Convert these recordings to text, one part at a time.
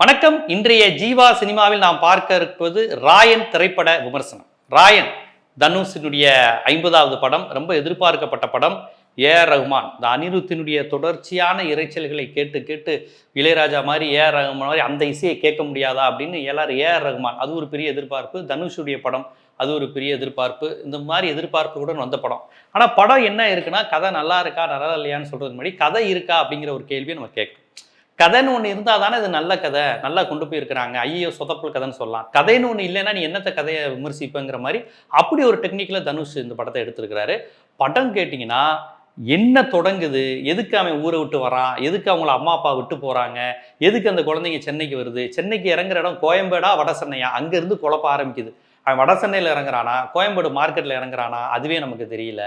வணக்கம். இன்றைய ஜீவா சினிமாவில் நாம் பார்க்க இருப்பது ராயன் திரைப்பட விமர்சனம். ராயன் தனுஷினுடைய ஐம்பதாவது படம் ரொம்ப எதிர்பார்க்கப்பட்ட படம் ஏ ஆர் ரஹ்மான் இந்த அனிருத்தினுடைய தொடர்ச்சியான இரைச்சல்களை கேட்டு கேட்டு இளையராஜா மாதிரி ஏ ஆர் ரஹ்மான் மாதிரி அந்த இசையை கேட்க முடியாதா அப்படின்னு எல்லாரும் ஏ ஆர் ரஹ்மான் அது ஒரு பெரிய எதிர்பார்ப்பு. தனுஷுடைய படம் அது ஒரு பெரிய எதிர்பார்ப்பு. இந்த மாதிரி எதிர்பார்ப்புடன் வந்த படம். ஆனால் படம் என்ன இருக்குன்னா கதை நல்லா இருக்கா நல்லா இல்லையான்னு சொல்கிறது முன்னாடி கதை இருக்கா அப்படிங்கிற ஒரு கேள்வியை நம்ம கேட்கணும். கதைன்னு ஒன்று இருந்தால் தானே இது நல்ல கதை. நல்லா கொண்டு போயிருக்கிறாங்க. ஐயோ சொதப்பல் கதைன்னு சொல்லலாம். கதைன்னு ஒன்று இல்லைன்னா நீ என்னத்த கதையை விமர்சிப்பேங்கிற மாதிரி அப்படி ஒரு டெக்னிக்கில் தனுஷ் இந்த படத்தை எடுத்திருக்கிறாரு. படம் கேட்டிங்கன்னா என்ன தொடங்குது? எதுக்கு அவன் ஊரை விட்டு வரான்? எதுக்கு அவங்கள அம்மா அப்பா விட்டு போகிறாங்க எதுக்கு அந்த குழந்தைங்க சென்னைக்கு வருது? சென்னைக்கு இறங்குற இடம் கோயம்பேடா வட சென்னையா அங்கேருந்து குழப்ப ஆரம்பிக்குது. அவன் வட சென்னையில் இறங்குறானா கோயம்பேடு மார்க்கெட்டில் இறங்குறானா அதுவே நமக்கு தெரியல.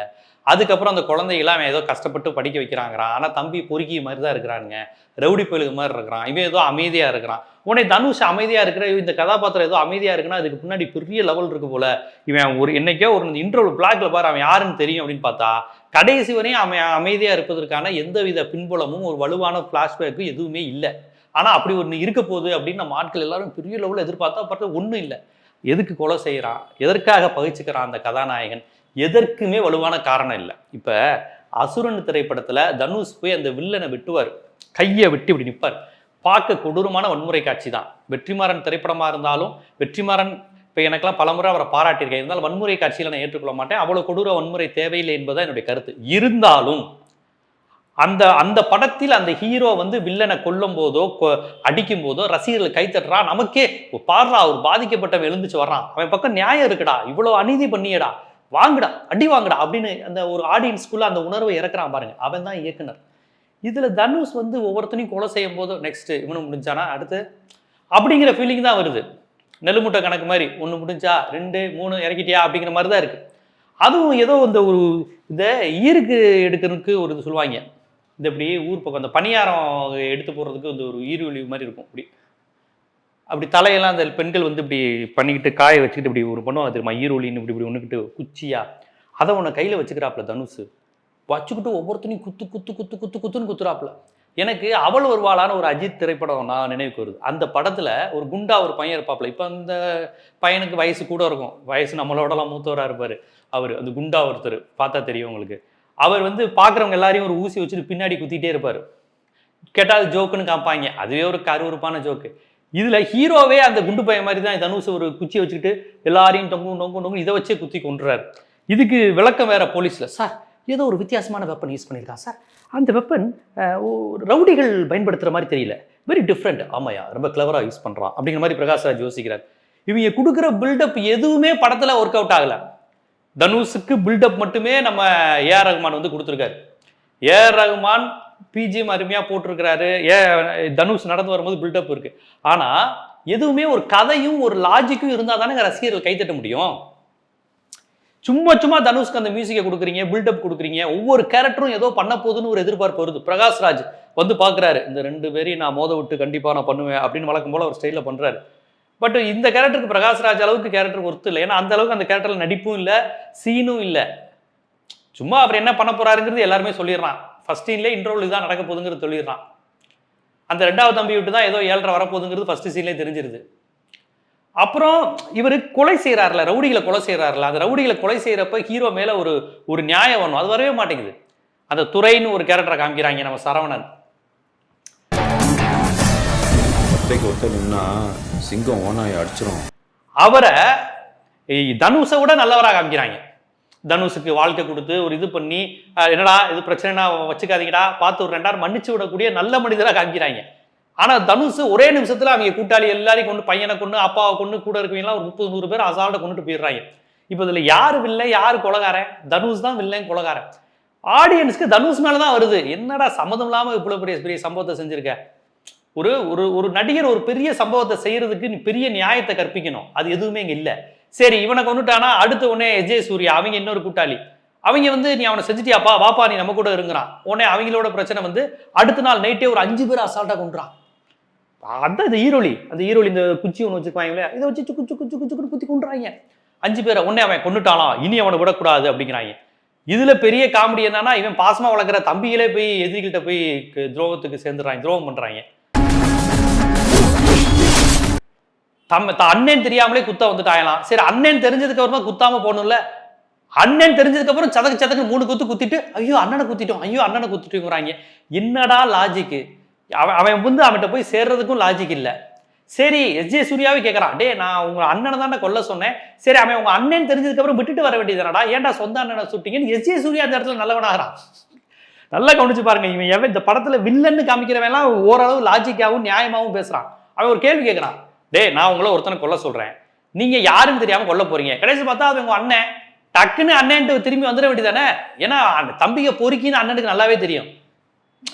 அதுக்கப்புறம் அந்த குழந்தைகளாம் அவன் ஏதோ கஷ்டப்பட்டு படிக்க வைக்கிறாங்கிறான். ஆனால் தம்பி பொறுக்கி மாதிரி தான் இருக்கிறானுங்க. ரவுடி புயலுக்கு மாதிரி இருக்கிறான். இவன் ஏதோ அமைதியாக இருக்கிறான். உடனே தனுஷ் அமைதியாக இருக்கிற இந்த கதாபாத்திரம் ஏதோ அமைதியாக இருக்குன்னா அதுக்கு பின்னாடி பெரிய லெவல் இருக்கு போல. இவன் ஒரு என்னைக்கோ ஒரு இன்டர்வல் பிளாக்ல பாரு அவன் யாருன்னு தெரியும் அப்படின்னு பார்த்தா கடைசி வரையும் அவன் அமைதியாக இருப்பதற்கான எந்தவித பின்புலமும் ஒரு வலுவான ஃப்ளாஷ்பேக்கும் எதுவுமே இல்லை. ஆனால் அப்படி ஒன்று இருக்க போகுது அப்படின்னு நம்ம ஆட்கள் எல்லாரும் பெரிய லெவலில் எதிர்பார்த்தா பார்த்தா ஒன்றும் இல்லை. எதுக்கு கொலை செய்கிறான்? எதற்காக பகிச்சுக்கிறான் அந்த கதாநாயகன்? எதற்குமே வலுவான காரணம் இல்லை. இப்போ அசுரன் திரைப்படத்தில் தனுஷ் போய் அந்த வில்லனை விட்டுவார். கையை விட்டு இப்படி நிற்பார் பார்க்க கொடூரமான வன்முறை காட்சி தான். வெற்றிமாறன் திரைப்படமாக இருந்தாலும் வெற்றிமாறன் இப்போ எனக்கெல்லாம் பலமுறை அவரை பாராட்டியிருக்கேன். இருந்தாலும் வன்முறை காட்சியில் நான் ஏற்றுக்கொள்ள மாட்டேன். அவ்வளோ கொடூர வன்முறை தேவையில்லை என்பதுதான் என்னுடைய கருத்து. இருந்தாலும் அந்த அந்த படத்தில் அந்த ஹீரோ வந்து வில்லனை கொல்லும் போதோ கொ- அடிக்கும் போதோ ரசிகர்கள் கை நமக்கே பாடுறா அவர் பாதிக்கப்பட்டவன் எழுந்துச்சு வர்றான். அவன் பக்கம் நியாயம் இருக்குடா இவ்வளோ அநீதி பண்ணியடா வாங்குடா அடி வாங்குடா அப்படின்னு அந்த ஒரு ஆடியன்ஸ்குள்ள அந்த உணர்வை இறக்குறான் பாருங்க. அவன் தான் இயக்குனர். இதுல தனுஷ் வந்து ஒவ்வொருத்தனையும் கொலை செய்யும் போது நெக்ஸ்ட் இவனு முடிஞ்சானா? அடுத்து அப்படிங்கிற ஃபீலிங் தான் வருது. நெல்லுமுட்டை கணக்கு மாதிரி ஒன்று முடிஞ்சா ரெண்டு மூணு இறக்கிட்டியா? அப்படிங்கிற மாதிரி தான் இருக்கு. அதுவும் ஏதோ இந்த ஒரு இதை ஈருக்கு எடுக்கிறதுக்கு ஒரு இது சொல்லுவாங்க. இந்த இப்படி ஊர் பக்கம் அந்த பணியாரம் எடுத்து போடுறதுக்கு வந்து ஒரு ஈருவழி மாதிரி இருக்கும். இப்படி அப்படி தலையெல்லாம் அந்த பெண்கள் வந்து இப்படி பண்ணிக்கிட்டு காய வச்சுக்கிட்டு இப்படி ஒரு பண்ணுவாங்க தெரியுமா? ஈரோலின்னு இப்படி இப்படி ஒன்றுக்கிட்டு குச்சியா. அதை உன்னை கையில் வச்சுக்கிறாப்புல தனுஷ் வச்சுக்கிட்டு ஒவ்வொருத்தனையும் குத்து குத்து குத்து குத்து குத்துன்னு குத்துறாப்புல. எனக்கு அவள் வருவாளான ஒரு அஜித் திரைப்படம் நான் நினைவுக்கு வருது. அந்த படத்தில் ஒரு குண்டா ஒரு பையன் இருப்பாப்புல. இப்போ அந்த பையனுக்கு வயசு கூட இருக்கும். வயசு நம்மளோடலாம் மூத்தவராக இருப்பார். அவர் அந்த குண்டா ஒருத்தர். பார்த்தா தெரியும் உங்களுக்கு. அவர் வந்து பார்க்குறவங்க எல்லாரையும் ஒரு ஊசி வச்சுட்டு பின்னாடி குத்திட்டே இருப்பார். கேட்டால் ஜோக்குன்னு காப்பாங்க அதுவே ஒரு கருவறுப்பான ஜோக்கு இதில் ஹீரோவே அந்த குண்டு பையன் மாதிரி தான் தனுஷ் ஒரு குச்சியை வச்சுக்கிட்டு எல்லாரையும் டொங்கு டொங்கு டொங்கு இதை வச்சே குத்தி கொண்டுறாரு இதுக்கு விளக்கம் வேற போலீஸில் சார் ஏதோ ஒரு வித்தியாசமான வெப்பன் யூஸ் பண்ணியிருக்கான் சார்? அந்த வெப்பன் ரவுடிகள் பயன்படுத்துகிற மாதிரி தெரியல. வெரி டிஃப்ரெண்ட் ஆமாயா ரொம்ப கிளவராக யூஸ் பண்ணுறான் அப்படிங்கிற மாதிரி பிரகாஷ் ராஜ் யோசிக்கிறார். இவங்க கொடுக்குற பில்டப் எதுவுமே படத்தில் ஒர்க் அவுட் ஆகலை. தனுஷுக்கு பில்டப் மட்டுமே நம்ம ஏஆர் ரகுமான் வந்து கொடுத்துருக்காரு. ஏஆர் ரகுமான் பிஜிஎம் அருமையாக போட்டிருக்கிறாரு. ஏ தனுஷ் நடந்து வரும்போது பில்டப் இருக்கு. ஆனால் எதுவுமே ஒரு கதையும் ஒரு லாஜிக்கும் இருந்தால் தானே ரசிகர்கள் கைத்தட்ட முடியும்? சும்மா சும்மா தனுஷ்க்கு அந்த மியூசிக்கை கொடுக்குறீங்க பில்டப் கொடுக்குறீங்க ஒவ்வொரு கேரக்டரும் ஏதோ பண்ண போகுதுன்னு ஒரு எதிர்பார்ப்பு வருது. பிரகாஷ்ராஜ் வந்து பார்க்குறாரு இந்த ரெண்டு பேரையும் நான் மோத விட்டு கண்டிப்பாக நான் பண்ணுவேன் அப்படின்னு வழக்கம் போல ஒரு ஸ்டைலில் பண்ணுறாரு பட் இந்த கேரக்டருக்கு பிரகாஷ்ராஜ் அளவுக்கு கேரக்டர் ஒர்த்து இல்லை. ஏன்னா அந்த அளவுக்கு அந்த கேரக்டரில் நடிப்பும் இல்லை சீனும் இல்லை. சும்மா அவர் என்ன பண்ண போறாருங்கிறது எல்லாருமே சொல்லிடுறான். ஃபர்ஸ்ட் சீன்லேயே இன்டர்வல் தான் நடக்க போகுதுங்கிறது சொல்லிடுறான். அந்த ரெண்டாவது தம்பி விட்டு தான் ஏதோ ஏழரை வரப்போகுதுங்கிறது ஃபர்ஸ்ட் சீன்லேயே தெரிஞ்சிருது. அப்புறம் இவர் கொலை செய்கிறாருல ரவுடிகளை கொலை செய்கிறாருல அந்த ரவுடிகளை கொலை செய்கிறப்ப ஹீரோ மேலே ஒரு ஒரு நியாயம் வரணும் அது வரவே மாட்டேங்குது. அந்த துறைன்னு ஒரு கேரக்டரை காமிக்கிறாங்க நம்ம சரவணன். ஒத்தைக்கு ஒருத்தர் நின்னா சிங்கம் ஓனாய் அடிச்சிடும் அவரை தனுஷை விட நல்லவராக காமிக்கிறாங்க. தனுஷுக்கு வாழ்க்கை கொடுத்து ஒரு இது பண்ணி என்னடா இது பிரச்சனைனா வச்சுக்காதீங்கடா பார்த்து ஒரு ரெண்டாயிரம் மன்னிச்சு விடக்கூடிய நல்ல மனிதராக காமிக்கிறாங்க. ஆனால் தனுஷ் ஒரே நிமிஷத்தில் அவங்க கூட்டாளி எல்லாரையும் கொண்டு பையனை கொண்டு அப்பாவை கொண்டு கூட இருக்கவங்களாம் ஒரு முப்பது நூறு பேர் அசால்ட்டை கொண்டுட்டு போயிடுறாங்க. இப்போ இதில் யார் வில்லை யார் கொலகாரன்? தனுஷ் தான் வில்லன் கொலகாரன். ஆடியன்ஸ்க்கு தனுஷ் மேலே தான் வருது. என்னடா சம்மதம் இல்லாமல் இவ்வளோ பெரிய பெரிய சம்பவத்தை செஞ்சுருக்கேன் ஒரு ஒரு ஒரு நடிகர் ஒரு பெரிய சம்பவத்தை செய்யறதுக்கு நீ பெரிய நியாயத்தை கற்பிக்கணும். அது எதுவுமே இங்க இல்ல. சரி இவனை கொண்டுட்டானா அடுத்த உடனே எஜே சூர்யா அவங்க இன்னொரு கூட்டாளி. அவங்க வந்து நீ அவனை செஞ்சுட்டியாப்பா? வாப்பா நீ நம்ம கூட இருங்கிறான். உடனே அவங்களோட பிரச்சனை வந்து அடுத்த நாள் நைட்டே ஒரு அஞ்சு பேர் அசால்ட்டா கொண்டுறான் அதான் இந்த ஈரோலி அந்த ஈரோலி இந்த குச்சி ஒன்று வச்சுக்குவாங்களே இதை வச்சு சுக்கு சுக்கு சுக்கு சுக்குன்னு குத்தி கொண்டுறாங்க அஞ்சு பேரை உடனே அவன் கொண்டுட்டானா இனி அவனை விடக்கூடாது அப்படிங்கிறாங்க. இதுல பெரிய காமெடி என்னன்னா இவன் பாசமா வளர்க்குற தம்பிகளே போய் எதிரிகிட்ட போய் துரோகத்துக்கு சேர்ந்துடுறாங்க துரோகம் பண்றாங்க. தம் அண்ணன் தெரியாமலே குத்த வந்துட்டாயலாம். சரி அண்ணன் தெரிஞ்சதுக்கு அப்புறமா குத்தாம போகணும்ல? அண்ணன் தெரிஞ்சதுக்கு அப்புறம் சதக்கு சதக்கு மூணு குத்து குத்திட்டு ஐயோ அண்ணனை குத்திட்டோம் ஐயோ அண்ணனை குத்திட்டோங்கிறாங்க. என்னடா லாஜிக்கு அவன் அவன் வந்து அவன்கிட்ட போய் சேர்றதுக்கும் லாஜிக் இல்லை. சரி எஸ்ஜே சூர்யாவே கேட்குறான் டே நான் உங்க அண்ணனை தானே கொல்ல சொன்னேன். சரி அவன் உங்க அண்ணன் தெரிஞ்சதுக்கு அப்புறம் விட்டுட்டு வர வேண்டியதுனடா ஏன்டா சொந்த அண்ணனை சுட்டிங்கன்னு எஸ் ஜே சூர்யா அந்த இடத்துல நல்லவனாகிறான். நல்லா கவனிச்சு பாருங்க இவன் எவன் இந்த படத்துல வில்லன்னு காமிக்கிறவன் எல்லாம் ஓரளவு லாஜிக்காவும் நியாயமாகவும் பேசுறான். அவன் ஒரு கேள்வி கேட்கறான் டேய் நான் உங்களை ஒருத்தனை கொல்ல சொல்றேன். நீங்க யாருன்னு தெரியாம கொல்ல போறீங்க. கடைசி பார்த்தா அது உங்க அண்ணன். டக்குன்னு அண்ணன்ட்டு திரும்பி வந்துட வேண்டியதானே? ஏன்னா அந்த தம்பிக பொறுக்கின்னு அண்ணனுக்கு நல்லாவே தெரியும்.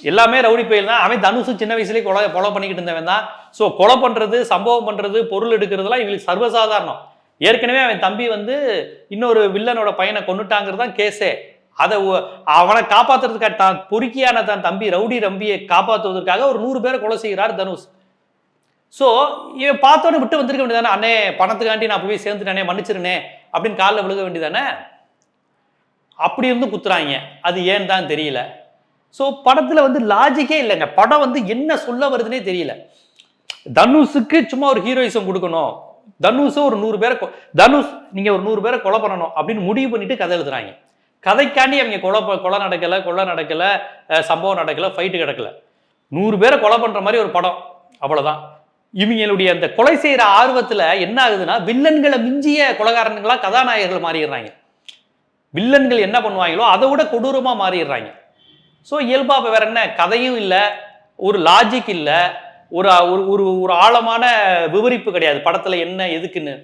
எல்லாமே ரவுடி பயில் தான். அவன் தனுஷும் சின்ன வயசுலேயே கொலை கொலை பண்ணிக்கிட்டு இருந்தவன் தான். ஸோ கொலை பண்ணுறது சம்பவம் பண்ணுறது பொருள் எடுக்கிறதுலாம் இவங்களுக்கு சர்வசாதாரணம். ஏற்கனவே அவன் தம்பி வந்து இன்னொரு வில்லனோட பையனை கொண்டுட்டாங்கிறது தான் கேஸே. அதை அவனை காப்பாற்றுறதுக்காக தான் பொறுக்கியான தன் தம்பி ரவுடி ரம்பியை காப்பாற்றுவதற்காக ஒரு நூறு பேரை கொலை செய்கிறார் தனுஷ். ஸோ இவன் பார்த்தோன்னே விட்டு வந்திருக்க வேண்டியதானே அண்ணே பணத்துக்காண்டி நான் போய் சேர்ந்துட்டானே மன்னிச்சிருனே அப்படின்னு காலில் விழுக வேண்டியதானே அப்படி இருந்து குத்துறாங்க. அது ஏன் தான் தெரியல. ஸோ படத்தில் வந்து லாஜிக்கே இல்லைங்க. படம் வந்து என்ன சொல்ல வருதுன்னே தெரியல. தனுஷுக்கு சும்மா ஒரு ஹீரோயிசம் கொடுக்கணும். தனுஷும் ஒரு நூறு பேரை கொ- தனுஷ் நீங்கள் ஒரு நூறு பேரை கொலை பண்ணணும் அப்படின்னு முடிவு பண்ணிட்டு கதை எழுதுறாங்க. கதைக்காண்டி அவங்க கொலை ப- கொலை நடக்கலை கொலை நடக்கலை சம்பவம் நடக்கலை ஃபைட்டு கிடக்கல. நூறு பேரை கொலை பண்ணுற மாதிரி ஒரு படம். அவ்வளோதான் இவங்களுடைய அந்த கொலை செய்கிற ஆர்வத்தில் என்ன ஆகுதுன்னா வில்லன்களை மிஞ்சிய கொலைகாரனுங்களா கதாநாயகர்கள் மாறிடுறாங்க. வில்லன்கள் என்ன பண்ணுவாங்களோ அதை விட கொடூரமாக மாறிடுறாங்க. ஸோ இயல்பா வேற என்ன? கதையும் இல்லை ஒரு லாஜிக் இல்லை ஒரு ஒரு ஒரு ஒரு ஆழமான விவரிப்பு கிடையாது. படத்துல என்ன எதுக்குன்னு.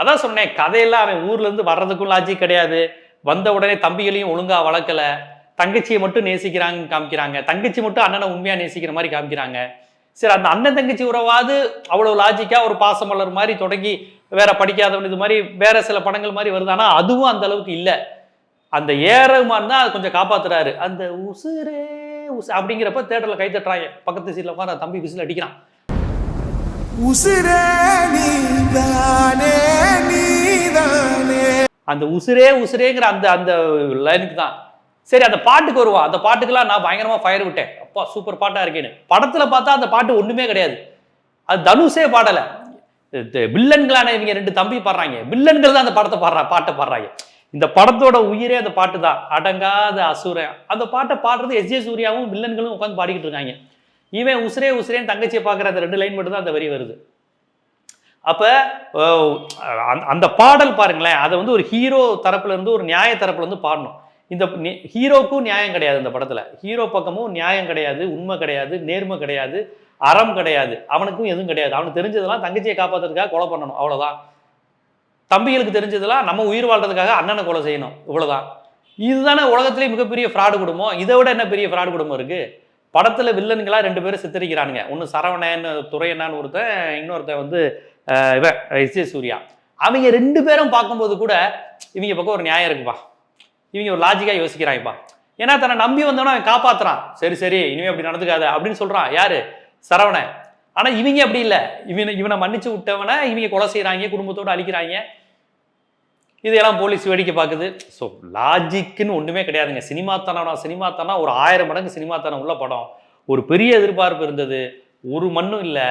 அதான் சொன்னேன் கதையெல்லாம் அவன் ஊர்ல இருந்து வர்றதுக்கும் லாஜிக் கிடையாது. வந்த உடனே தம்பிகளையும் ஒழுங்கா வளர்க்கல. தங்கச்சியை மட்டும் நேசிக்கிறாங்க காமிக்கிறாங்க. தங்கச்சி மட்டும் அண்ணனை உண்மையா நேசிக்கிற மாதிரி காமிக்கிறாங்க. சரி அந்த அண்ணன் தங்கச்சி உறவாது அவ்வளவு லாஜிக்கா ஒரு பாசமலர் மாதிரி தொடங்கி வேற படிக்காதவன் இது மாதிரி வேற சில படங்கள் மாதிரி வருது. ஆனா அதுவும் அந்த அளவுக்கு இல்லை. அந்த ஏறமான் தான் அது கொஞ்சம் காப்பாத்துறாரு. அந்த உசுரே உசு அப்படிங்கிறப்ப தேட்டர்ல கை தட்டுறாங்க. பக்கத்து சீட்ல உட்காந்து தம்பி விசில் அடிக்கிறான். உசிரே அந்த உசுரே உசுரேங்கிற அந்த அந்த லைனுக்கு தான். சரி அந்த பாட்டுக்கு வருவா. அந்த பாட்டுக்கெல்லாம் நான் பயங்கரமா ஃபயர் விட்டேன். அப்பா சூப்பர் பாட்டா இருக்கேன்னு. படத்துல பார்த்தா அந்த பாட்டு ஒண்ணுமே கிடையாது. அது தனுஷே பாடல. வில்லன்களான இவங்க ரெண்டு தம்பி பாடுறாங்க. வில்லன்கள் தான் அந்த படத்தை பாடுறா பாட்டை பாடுறாங்க. இந்த படத்தோட உயிரே அந்த பாட்டு தான். அடங்காத அசுரன். அந்த பாட்டை பாடுறது எஸ். ஜே. சூர்யாவும் வில்லன்களும் உட்காந்து பாடிக்கிட்டு இருக்காங்க. இவன் உசுரே உசுரேன்னு தங்கச்சியை பார்க்குற அந்த ரெண்டு லைன் மட்டும் தான் அந்த வரி வருது. அப்ப அந்த- அந்த பாடல் பாருங்களேன். அதை வந்து ஒரு ஹீரோ தரப்புல இருந்து ஒரு நியாய தரப்புல இருந்து பாடணும். இந்த நி- ஹீரோக்கும் நியாயம் கிடையாது இந்த படத்தில். ஹீரோ பக்கமும் நியாயம் கிடையாது உண்மை கிடையாது நேர்மை கிடையாது அறம் கிடையாது. அவனுக்கும் எதுவும் கிடையாது. அவனுக்கு தெரிஞ்சதெல்லாம் தங்கச்சியை காப்பாத்துறதுக்காக கொலை பண்ணணும் அவ்வளோதான் தம்பிகளுக்கு தெரிஞ்சதெல்லாம் நம்ம உயிர் வாழ்றதுக்காக அண்ணனை கொலை செய்யணும் இவ்வளோதான் இதுதானே உலகத்திலே மிகப்பெரிய ஃப்ராடு குடும்பம். இதை விட என்ன பெரிய ஃப்ராடு குடும்பம் இருக்குது படத்தில் வில்லன்களாக ரெண்டு பேரும் சித்தரிக்கிறானுங்க. ஒன்று சரவணன் துரையண்ணான்னு ஒருத்தன் இன்னொருத்தன் வந்து இவன் எஸ் ஜே சூர்யா. அவங்க ரெண்டு பேரும் பார்க்கும்போது கூட இவங்க பக்கம் ஒரு நியாயம் இருக்குப்பா. இவங்க ஒரு லாஜிக்காக யோசிக்கிறாங்கப்பா ஏன்னா தன்னை நம்பி வந்தவன அவன் காப்பாத்துறான். சரி சரி இனிமே அப்படி நடந்துக்காத அப்படின்னு சொல்றான். யாரு? சரவணன். ஆனா இவங்க அப்படி இல்லை. இவனை இவனை மன்னிச்சு விட்டவனை இவங்க கொலை செய்யறாங்க குடும்பத்தோடு அழிக்கிறாங்க. இதையெல்லாம் போலீஸ் வேடிக்கை பார்க்குது. ஸோ லாஜிக்குன்னு ஒன்றுமே கிடையாதுங்க. சினிமா சினிமாத்தானா சினிமா தானா ஒரு ஆயிரம் மடங்கு சினிமா தானம் உள்ள படம். ஒரு பெரிய எதிர்பார்ப்பு இருந்தது. ஒரு மண்ணும் இல்லை.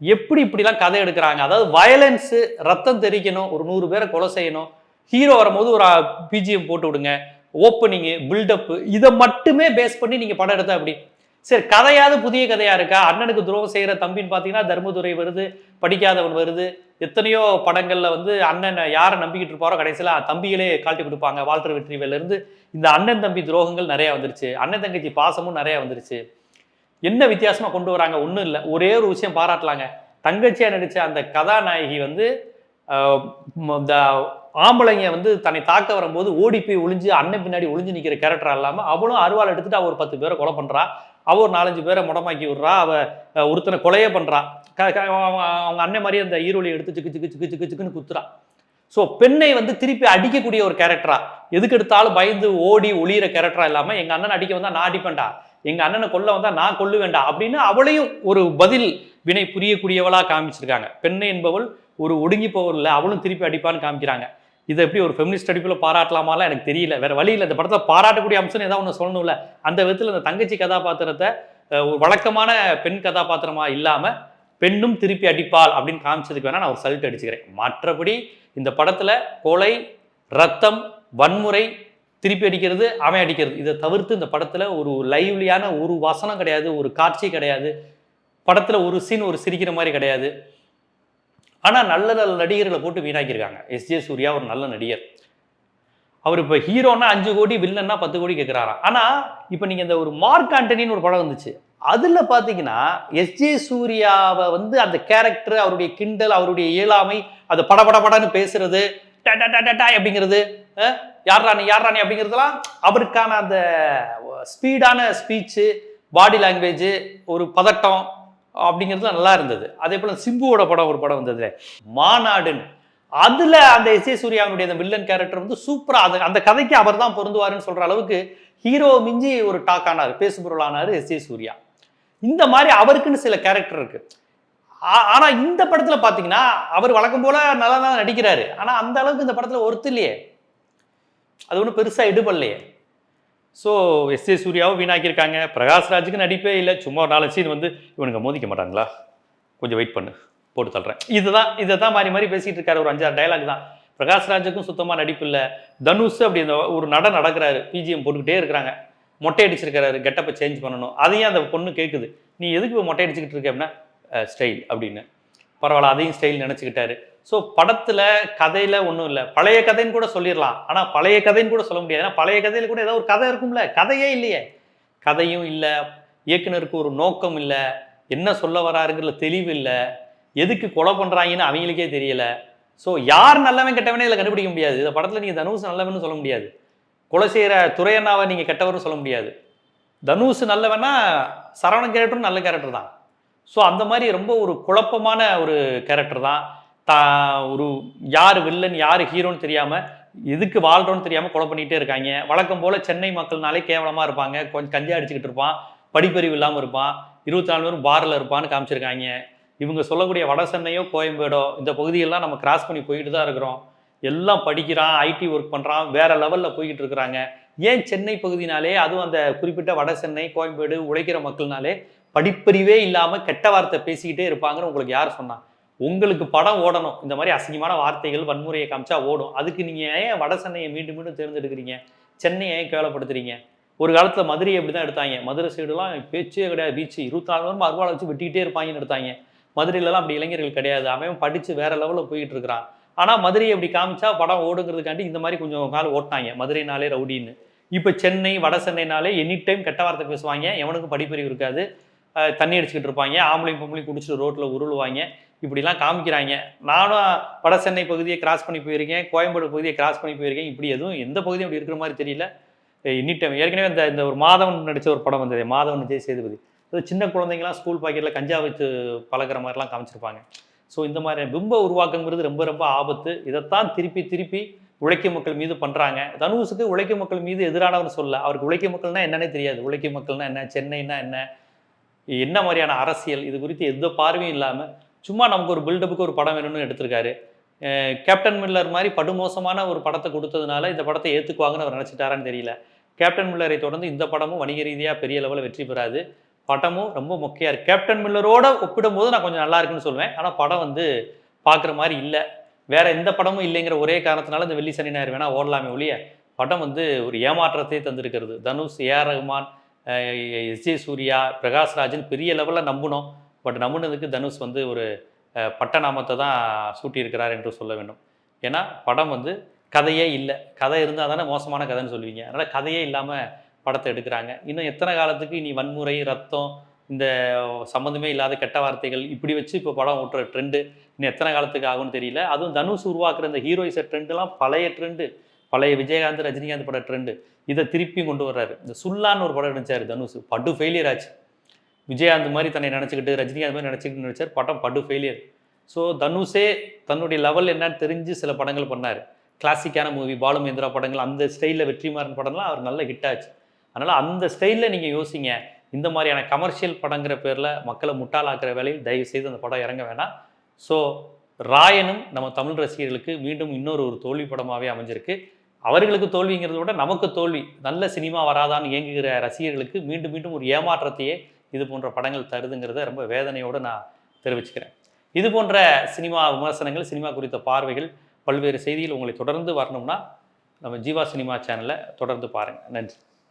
எப்படி இப்படிலாம் கதை எடுக்கிறாங்க? அதாவது வயலன்ஸு ரத்தம் தெரிக்கணும் ஒரு நூறு பேரை கொலை செய்யணும். ஹீரோ வரும்போது ஒரு பிஜிஎம் போட்டு விடுங்க ஓப்பனிங்கு பில்டப்பு இதை மட்டுமே பேஸ் பண்ணி நீங்கள் படம் எடுத்தா அப்படி சரி கதையாவது புதிய கதையாக இருக்கா? அண்ணனுக்கு துரோகம் செய்கிற தம்பின்னு பார்த்தீங்கன்னா தர்மதுரை வருது படிக்காதவன் வருது. எத்தனையோ படங்களில் வந்து அண்ணனை யாரை நம்பிக்கிட்டு இருப்பாரோ கடைசியில் தம்பிகளே காட்டி கொடுப்பாங்க வால்டர் வெற்றிவேலேருந்து இந்த அண்ணன் தம்பி துரோகங்கள் நிறையா வந்துருச்சு. அண்ணன் தங்கச்சி பாசமும் நிறையா வந்துருச்சு. என்ன வித்தியாசமாக கொண்டு வராங்க? ஒன்றும் இல்லை. ஒரே ஒரு விஷயம் பாராட்டலாங்க. தங்கச்சியாக நடித்த அந்த கதாநாயகி வந்து இந்த ஆம்பளைங்க வந்து தன்னை தாக்க வரும்போது ஓடி போய் ஒளிஞ்சு அண்ணன் பின்னாடி ஒளிஞ்சு நிற்கிற கேரக்டர் இல்லாமல் அவளும் அருவாள் எடுத்துட்டு அவ ஒரு பத்து பேரை கொலை பண்ணுறா அவ ஒரு நாலஞ்சு பேரை முடமாக்கி விடுறா. அவ ஒருத்தனை கொலையே பண்ணுறா க- அவங்க அண்ணன் மாதிரி அந்த ஈரோலியை எடுத்து சிக்கு சிக்கு சிக்கு சிக்கு சிக்குன்னு குத்துறா. ஸோ பெண்ணை வந்து திருப்பி அடிக்கக்கூடிய ஒரு கேரக்டரா எதுக்கு எடுத்தாலும் பயந்து ஓடி ஒளியிற கேரக்டரா இல்லாமல் எங்கள் அண்ணன் அடிக்க வந்தால் நான் அடிப்பேன்டா. எங்கள் அண்ணனை கொல்ல வந்தால் நான் கொல்லுவேன்டா அப்படின்னு அவளையும் ஒரு பதில் வினை புரியக்கூடியவளாக காமிச்சிருக்காங்க. பெண்ணை என்பவள் ஒரு ஒடுங்கி போவல் இல்லை அவளும் திருப்பி அடிப்பான்னு காமிக்கிறாங்க. இதை எப்படி ஒரு ஃபெமினிஸ்ட் அடிப்பில் பாராட்டலாமாலாம் எனக்கு தெரியல. வேற வழி இல்லை. இந்த படத்தை பாராட்டக்கூடிய அம்சம் ஏதாவது ஒன்று சொல்லணும்ல. அந்த விதத்தில் இந்த தங்கச்சி கதாபாத்திரத்தை ஒரு வழக்கமான பெண் கதாபாத்திரமா இல்லாமல் பெண்ணும் திருப்பி அடிப்பாள் அப்படின்னு காமிச்சதுக்கு வேணால் நான் ஒரு சல்ட் அடிச்சுக்கிறேன். மற்றபடி இந்த படத்தில் கொலை ரத்தம் வன்முறை திருப்பி அடிக்கிறது அவன் அடிக்கிறது இதை தவிர்த்து இந்த படத்தில் ஒரு லைவ்லியான ஒரு வசனம் கிடையாது ஒரு காட்சி கிடையாது. படத்தில் ஒரு சீன் ஒரு சிரிக்கிற மாதிரி கிடையாது. ஆனால் நல்ல நல்ல நடிகர்களை போட்டு வீணாக்கியிருக்காங்க. எஸ். ஜே. சூர்யா ஒரு நல்ல நடிகர். அவர் இப்போ ஹீரோனா அஞ்சு கோடி வில்லன்னா பத்து கோடி கேட்குறாராம் ஆனால் இப்போ நீங்கள் இந்த ஒரு மார்க் ஆண்டனின்னு ஒரு படம் வந்துச்சு. அதில் பார்த்தீங்கன்னா எஸ்ஜே சூர்யாவை வந்து அந்த கேரக்டர் அவருடைய கிண்டல் அவருடைய இயலாமை அதை படபடபடன்னு பேசுறது டா டா டா அப்படிங்கிறது யார்ராணி யார்ராணி அப்படிங்கிறதுலாம் அவருக்கான அந்த ஸ்பீடான ஸ்பீச்சு பாடி லாங்குவேஜ் ஒரு பதட்டம் அப்படிங்கிறது நல்லா இருந்தது. அதே போல் சிம்புவோட படம் ஒரு படம் வந்தது மாநாடுன்னு. அதுல அந்த எஸ் ஏ சூர்யாவுடைய அந்த வில்லன் கேரக்டர் வந்து சூப்பரா அது அந்த கதைக்கு அவர் தான் பொருந்துவாருன்னு சொல்ற அளவுக்கு ஹீரோ மிஞ்சி ஒரு டாக் ஆனார் பேசுபொருள் ஆனார் எஸ் ஏ சூர்யா. இந்த மாதிரி அவருக்குன்னு சில கேரக்டர் இருக்கு. ஆனால் ஆனா இந்த படத்துல பாத்தீங்கன்னா அவர் வழக்கம் போல நல்லா தான் நடிக்கிறாரு. ஆனா அந்த அளவுக்கு இந்த படத்துல ஒருத்து இல்லையே. அது ஒன்றும் பெருசா இடுபடலையே ஸோ எஸ் ஏ சூர்யாவும் வீணாக்கியிருக்காங்க. பிரகாஷ்ராஜுக்கு நடிப்பே இல்லை. சும்மா ஒரு நாலு சீன் வந்து இவனுங்க மோதிக்க மாட்டாங்களா? கொஞ்சம் வெயிட் பண்ணு. போட்டு தள்ளுறேன். இதுதான் இதை தான் மாறி மாறி பேசிகிட்டு இருக்காரு. ஒரு அஞ்சாறு டயலாக் தான். பிரகாஷ்ராஜுக்கும் சுத்தமாக நடிப்பு இல்லை. தனுஷ் அப்படி இந்த ஒரு நட நடக்கிறாரு. பிஜிஎம் போட்டுக்கிட்டே இருக்கிறாங்க. மொட்டை அடிச்சிருக்கிறாரு. கெட்டப்பை சேஞ்ச் பண்ணணும். அதையும் அந்த பொண்ணு கேட்குது நீ எதுக்கு இப்போ மொட்டை அடிச்சுக்கிட்டு இருக்க? அப்படின்னா ஸ்டைல் அப்படின்னு. பரவாயில்ல அதையும் ஸ்டைல் நினச்சிக்கிட்டாரு. ஸோ படத்தில் கதையில் ஒன்றும் இல்லை. பழைய கதைன்னு கூட சொல்லிடலாம். ஆனால் பழைய கதைன்னு கூட சொல்ல முடியாது. ஏன்னா பழைய கதையில் கூட ஏதோ ஒரு கதை இருக்கும்ல. கதையே இல்லையே. கதையும் இல்லை. இயக்குனருக்கு ஒரு நோக்கம் இல்லை. என்ன சொல்ல வராருங்கிற தெளிவு இல்லை. எதுக்கு கொலை பண்ணுறாங்கன்னு அவங்களுக்கே தெரியல. ஸோ யார் நல்லவன் கெட்டவனே இதில் கண்டுபிடிக்க முடியாது. இந்த படத்தில் நீங்கள் தனுஷ் நல்லவன்னு சொல்ல முடியாது. கொலை செய்கிற துறையண்ணாவை நீங்கள் கெட்டவரும் சொல்ல முடியாது. தனுஷ் நல்லவனா சரவணன் கேரக்டரும் நல்ல கேரக்டர் தான். ஸோ அந்த மாதிரி ரொம்ப ஒரு குழப்பமான ஒரு கேரக்டர் தான். தா ஒரு யார் வில்லன் யார் ஹீரோன்னு தெரியாமல் எதுக்கு வாழ்கிறோன்னு தெரியாமல் கொலை பண்ணிகிட்டே இருக்காங்க. வழக்கம் போல் சென்னை மக்கள்னாலே கேவலமாக இருப்பாங்க. கொஞ்சம் கஞ்சா அடிச்சுக்கிட்டு இருப்பான். படிப்பறிவு இல்லாமல் இருப்பான். இருபத்தி நாலு பேரும் பாரில் இருப்பான்னு காமிச்சிருக்காங்க. இவங்க சொல்லக்கூடிய வட சென்னையோ கோயம்பேடோ இந்த பகுதியெல்லாம் நம்ம கிராஸ் பண்ணி போயிட்டு தான் இருக்கிறோம். எல்லாம் படிக்கிறான் ஐடி ஒர்க் பண்ணுறான் வேற லெவலில் போய்கிட்டு இருக்கிறாங்க. ஏன் சென்னை பகுதினாலே அதுவும் அந்த குறிப்பிட்ட வட சென்னை கோயம்பேடு உழைக்கிற மக்கள்னாலே படிப்பறிவே இல்லாமல் கெட்ட வார்த்தை பேசிக்கிட்டே இருப்பாங்கன்னு உங்களுக்கு யார் சொன்னா? உங்களுக்கு படம் ஓடணும். இந்த மாதிரி அசிங்கமான வார்த்தைகள் வன்முறையை காமிச்சா ஓடும். அதுக்கு நீங்கள் ஏன் வட சென்னையை மீண்டும் மீண்டும் தேர்ந்தெடுக்கிறீங்க? சென்னையை ஏன் கேவலப்படுத்துறீங்க? ஒரு காலத்தில் மதுரையை அப்படி தான் எடுத்தாங்க. மதுரை சைடுலாம் பேச்சே கிடையாது. பீச்சு இருபத்தி நாலு நேரம் அருவாளை வச்சு வெட்டிக்கிட்டே இருப்பாங்கன்னு எடுத்தாங்க. மதுரையிலலாம் அப்படி இளைஞர்கள் கிடையாது. அவன் படித்து வேற லெவலில் போயிட்டு இருக்கிறான். ஆனால் மதுரையை அப்படி காமிச்சா படம் ஓடுங்கிறதுக்காண்டி இந்த மாதிரி கொஞ்சம் காலம் ஓட்டினாங்க. மதுரைனாலே ரவுடின்னு. இப்போ சென்னை வட சென்னைனாலே எனி டைம் கெட்ட வார்த்தை பேசுவாங்க. எவனுக்கும் படிப்பறிவு இருக்காது. தண்ணி அடிச்சுக்கிட்டு இருப்பாங்க. ஆம்பளையும் பொம்பளையும் குடிச்சிட்டு ரோட்டில் உருளுவாங்க. இப்படிலாம் காமிக்கிறாங்க. நானும் வட சென்னை பகுதியை கிராஸ் பண்ணி போயிருக்கேன். கோயம்பேடு பகுதியை கிராஸ் பண்ணி போயிருக்கேன். இப்படி எதுவும் எந்த பகுதியும் அப்படி இருக்கிற மாதிரி தெரியல. எனி டைம் ஏற்கனவே இந்த இந்த ஒரு மாதவன் நடித்த ஒரு படம் வந்தது மாதவன் விஜய் சேதுபதி அது சின்ன குழந்தைங்களாம் ஸ்கூல் பாக்கெட்டில் கஞ்சா வச்சு பழகுற மாதிரிலாம் காமிச்சிருப்பாங்க. ஸோ இந்த மாதிரி பிம்ப உருவாக்கங்கிறது ரொம்ப ரொம்ப ஆபத்து. இதைத்தான் திருப்பி திருப்பி உழைக்கும் மக்கள் மீது பண்ணுறாங்க தனுஷுக்கு உழைக்கும் மக்கள் மீது எதிரானவர் சொல்ல அவருக்கு உழைக்கும் மக்கள்னா என்னன்னே தெரியாது. உழைக்கும் மக்கள்னா என்ன? சென்னைனா என்ன? என்ன மாதிரியான அரசியல்? இது குறித்து எந்த பார்வையும் இல்லாமல் சும்மா நமக்கு ஒரு பில்டப்புக்கு ஒரு படம் வேணும்னு எடுத்திருக்காரு. கேப்டன் மில்லர் மாதிரி படுமோசமான ஒரு படத்தை கொடுத்ததுனால இந்த படத்தை ஏற்றுக்குவாங்கன்னு அவர் நினச்சிட்டாரான்னு தெரியல. கேப்டன் மில்லரை தொடர்ந்து இந்த படமும் வணிக ரீதியாக பெரிய லெவலில் வெற்றி பெறாது. படமும் ரொம்ப முக்கியம். இருக்கு கேப்டன் மில்லரோட ஒப்பிடும்போது நான் கொஞ்சம் நல்லா இருக்குன்னு சொல்லுவேன். ஆனால் படம் வந்து பார்க்குற மாதிரி இல்லை. வேற எந்த படமும் இல்லைங்கிற ஒரே காரணத்தினால இந்த வெள்ளி சனி ஞாயிறு வேணால் ஓடலாமே ஒழிய படம் வந்து ஒரு ஏமாற்றத்தை தந்திருக்கிறது. Dhanush A R Rahman S J Suryah Prakash Rajan பெரிய லெவலில் நம்பினோம். பட் நமுனதுக்கு தனுஷ் வந்து ஒரு பட்டநாமத்தை தான் சூட்டியிருக்கிறார் என்று சொல்ல வேண்டும். ஏன்னா படம் வந்து கதையே இல்லை. கதை இருந்தால் தானே மோசமான கதைன்னு சொல்லுவீங்க. அதனால் கதையே இல்லாமல் படத்தை எடுக்கிறாங்க. இன்னும் எத்தனை காலத்துக்கு இனி வன்முறை ரத்தம் இந்த சம்மந்தமே இல்லாத கெட்ட வார்த்தைகள் இப்படி வச்சு இப்போ படம் ஓட்டுற ட்ரெண்டு இன்னும் எத்தனை காலத்துக்கு ஆகும்னு தெரியல. அதுவும் தனுஷ் உருவாக்குற இந்த ஹீரோயிச ட்ரெண்டுலாம் பழைய ட்ரெண்டு பழைய விஜயகாந்த் ரஜினிகாந்த் பட ட்ரெண்டு இதை திருப்பியும் கொண்டு வர்றாரு. இந்த சுல்லான்னு ஒரு படம் நடிச்சார் தனுஷ். படு ஃபெயிலியர் ஆச்சு. விஜயகாந்த் மாதிரி தன்னை நினச்சிக்கிட்டு ரஜினிகாந்த் மாதிரி நினச்சிக்கிட்டு நினச்சார் படம் படு ஃபெயிலியர் ஸோ தனுஷே தன்னுடைய லெவல் என்னன்னு தெரிஞ்சு சில படங்கள் பண்ணார். கிளாசிக்கான மூவி பாலுமேந்திரா படங்கள் அந்த ஸ்டைலில் வெற்றிமாறன் படம்லாம் அவர் நல்ல ஹிட் ஆச்சு. அதனால் அந்த ஸ்டைலில் நீங்கள் யோசிங்க. இந்த மாதிரியான கமர்ஷியல் படங்கிற பேரில் மக்களை முட்டாளாக்குற வேலையில் தயவு செய்து அந்த படம் இறங்க வேணாம். ஸோ ராயனும் நம்ம தமிழ் ரசிகர்களுக்கு மீண்டும் இன்னொரு ஒரு தோல்வி படமாகவே அமைஞ்சிருக்கு. அவர்களுக்கு தோல்விங்கிறத விட நமக்கு தோல்வி. நல்ல சினிமா வராதான்னு இயங்குகிற ரசிகர்களுக்கு மீண்டும் மீண்டும் ஒரு ஏமாற்றத்தையே இது போன்ற படங்கள் தருதுங்கிறத ரொம்ப வேதனையோடு நான் தெரிவிச்சுக்கிறேன். இது போன்ற சினிமா விமர்சனங்கள் சினிமா குறித்த பார்வைகள் பல்வேறு செய்திகள் உங்களை தொடர்ந்து வரணும்னா நம்ம ஜீவா சினிமா சேனலை தொடர்ந்து பாருங்கள் நன்றி.